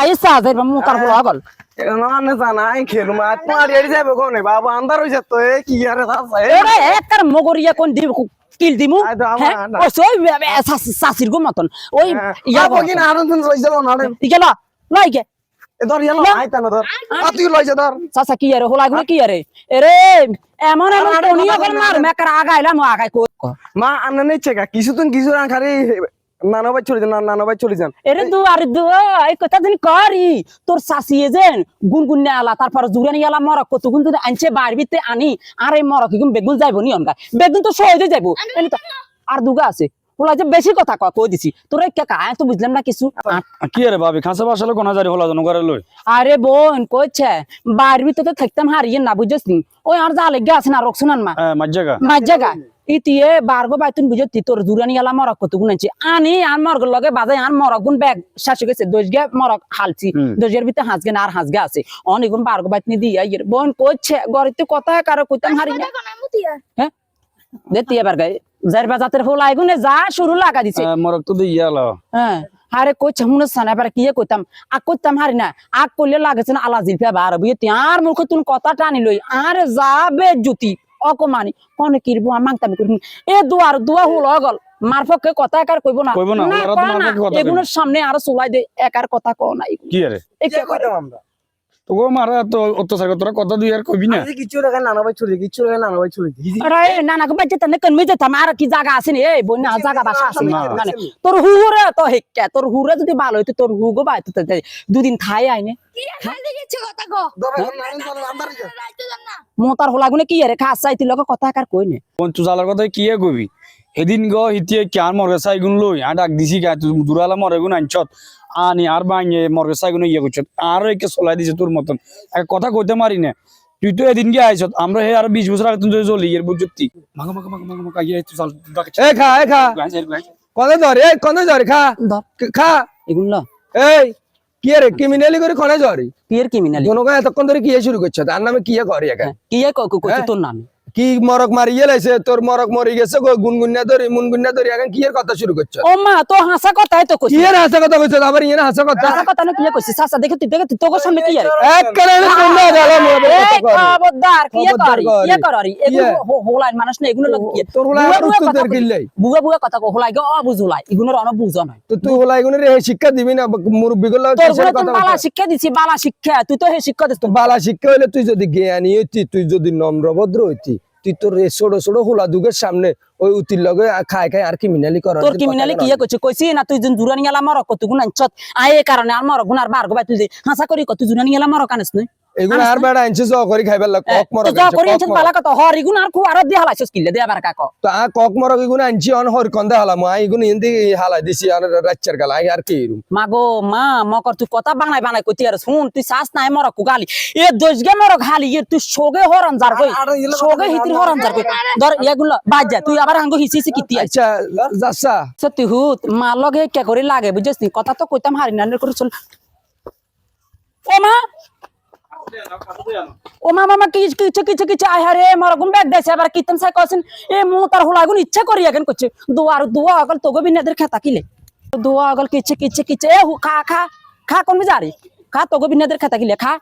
I সাজের মোতার হলো আগল। না জানা আই খেলু মা তোমার এড়ি যাবে কোনে? বাবা আন্দার হইছে তো এ কি আরে দাসা এ একবার মগরিয়া কোন দিব কিল দিমু? হ্যাঁ? সই সাসির গো মতন। ওই ইয়া বগিন আরন দিন রইছে না রে। ইগেলা লাইকে এ ধর ইয়া আই তানো ধর। আ তুই ধর। চাচা কি আরে হোলা গুলো কি আরে? এরে এমন এমন টনিয়া করে মার মেকার আগাইলাম আগাই কো মা আন্না নেছে কা কিছু খালি নানা ভাই চলে যান নানা ভাই চলে যান। এরে দু আরে দু এই কথা দিন করি তোর শাসিয়ে যেন গুনগুন আলা তারপর জুরানি আলা মরক কত গুন যদি আনছে বাড়বিতে আনি আর এই মরক গুন বেগুন যাইবো নি অনগা বেগুন তো সহজে যাইবো। আর দুগা আছে। ওলা যে বেশি কথা কয় কই দিছি? তোর এই কে কায় তো বুঝলাম না কিছু। কি রে ভাবি খাসা বাসালে কোনা জারি হলা জনগরে লই। আরে বোন কইছে তো থাকতাম হারিয়ে না বুঝছিস ওই আর যা লেগে আছে না রকসুনান মা। মাজ্জাগা। মাঝাগা ইতিয়ে বারগো বাইতুন বুঝতি তোর জুরানি আলা মরক কত গুণ আনছি। আনি আর মরগ লগে বাজাই আর মরক গুণ ব্যাগ শাশু গেছে দোজগে মরক হালছি। দোজের ভিতরে হাঁসগে না আর হাঁসগে আছে। অনেক গুণ বারগো বাইতনি দিয়া ইয়ের বোন কইছে গরিতে কথা কারও কইতাম হারি না। হ্যাঁ? দেতি এবার গাই যার বাজাতের হোলা এগুনে যা শুরু লাগা দিছে। মরক তো দিয়া লা হ্যাঁ আরে কইছে হুনে সানা এবার কি কইতাম? আগ কইতাম হারি না। আগ কইলে লাগেছে না আলা জিলফা বার বুঝতি আর মুখ তুন কথা টানি লই। আরে যাবে জুতি। অকমানি কোনে কিরবো মাংতামি করি এ দুয়ার দুয়া হল অগল মার পক্ষে কথা একার কইব না। এগুলোর সামনে আরও সুলাই দে একার কথা কও না কি রে একে করে আমরা তো গো মারা তো অত্যাচার করে তোরা কথা দুই আর কইবি না। কিছু রেখা নানা ভাই চলে কিছু রেখা নানা ভাই চলে আরে নানা কো তনে আর জায়গা আছে নি? এই বন্যা জায়গা বাসা আছে নি? না। না, না। তোর হুরে তো হেক্কা তোর হুরে যদি ভালো হইতো তোর হুগো বাইতো তো দুদিন খাই আইনে মোতার হোলা গুনে কি আরে খাস চাইতি লগে কথা কই নে? চুজালার কথা কি এ কইবি? এদিন গ হিতিয়ে মরগে সাই গুন লই আ ডাক দিছি গা তুই দুরালা মরে গুন আনছত আনি আর বাঙে মরগে সাই গুন ইয়ে করছত আর একে চলাই দিছে তোর মতন। এক কথা কইতে মারি না। তুই তো এদিন গিয়ে আইছত আমরা হে আর বিশ বছর আগে তুই চলি এর বুঝতি। মাগা মাগা মাগা মাগা মাগা তুই চাল এ খা এ খা। কোনে ধরে এ কোনে ধরে খা। খা। এগুন এই কি রে ক্রিমিনালি করে কোনে ধরে? পিয়ের ক্রিমিনাল জনগণ এতক্ষণ ধরে কি শুরু করছে? তার নামে কি করে একা? কি এ কই কই হ্যাঁ? তোর নাম? কি মরক মারি গেলাইছে? তোর মরক মরি গেছে গুনগুন্না ধরি মুনগুন্না ধরি এখন কি এর কথা শুরু করছে? ও মা তো হাসা কথাই তো কি এর হাসা কথা কইছে? আবার ইয়ে হাসা কথা? হাসা কথা না কি কইছিস সাসা দেখে তুই দেখে তুই তোর সামনে কি আরে? এক করে শুননা গেল এই খবরদার কি করি। কি করি। এগুলো ইয়ে। হো- হোলাই মানুষ না এগুলো লোক কি? তোর হলা বুয়া আর উত্তর কথা। কিল্লাই? বুয়া বুয়া কথা কো হোলাই গো অবুঝ হোলাই এগুলোর অন বুঝ নয়। তো তুই হলা এগুলো রে শিক্ষা দিবি না? মুরব্বি গুলো তোরগুলো তুমি বালা শিক্ষা দিছি বালা শিক্ষা। তুই তো হে শিক্ষা দিস বালা শিক্ষা হইলে তুই যদি জ্ঞানী হইতি তুই যদি নম্রভদ্র হইতি তুই তোর ছোট ছোট হোলা দুগের সামনে ওই উতির লগে খাই খাই আর ক্রিমিনালি কর। তোর ক্রিমিনালি কি কইছে? কইছি না তুই যুন জুরানি গেলা মরক কত গুণ আনছত আয় কারণে আর মরক গুণ আর বার গবাই তুই হাসা করি কত জুরানি গেলা মরক আনিস নই এগুলো আর বেড়া আনছে জ করি খাইবার লাগ কক মরক তো যা আনছে, করি কক বালা কথা হর ইগুণ আর খুব আর দিয়া হালাইছস কিলে দে আবার কাক তো আ কক মরক এগুলো আনছি অন হর কন্দা হালাম আই এগুলো ইন্দি হালাই দিছি আর রাচ্চার গালা আর কি এরম মাগো মা মকর তুই কথা বানাই বানাই কইতি আর শুন তুই শ্বাস নাই মরক গালি এ দোজগে মরক হালি এ তুই সোগে হরন জার কই সোগে হিতির হরন জার কই ধর এগুলো বাজ যা তুই আবার আঙ্গো হিসি হিসি কিতি আচ্ছা যাচ্ছা। সত্যি হুত মা লগে কে করে লাগে বুঝছিস নি কথা তো কইতাম হারি না করে চল ও মা ও মা মামা কিছু কিছু কিছু আয় হারে মর গুম ব্যাগ দেছে আবার কিতম সাই কসিন এ মু তার হুলা গুন ইচ্ছা করি এখন করছে? দুয়ার দুয়া আগল তোগো বিনাদের খেতা কিলে? দুয়া আগল কিছে কিছে কিছে, এ খা খা খা, কোন বিজারি? খা, তোগো বিনাদের খেতা কিলে, খা।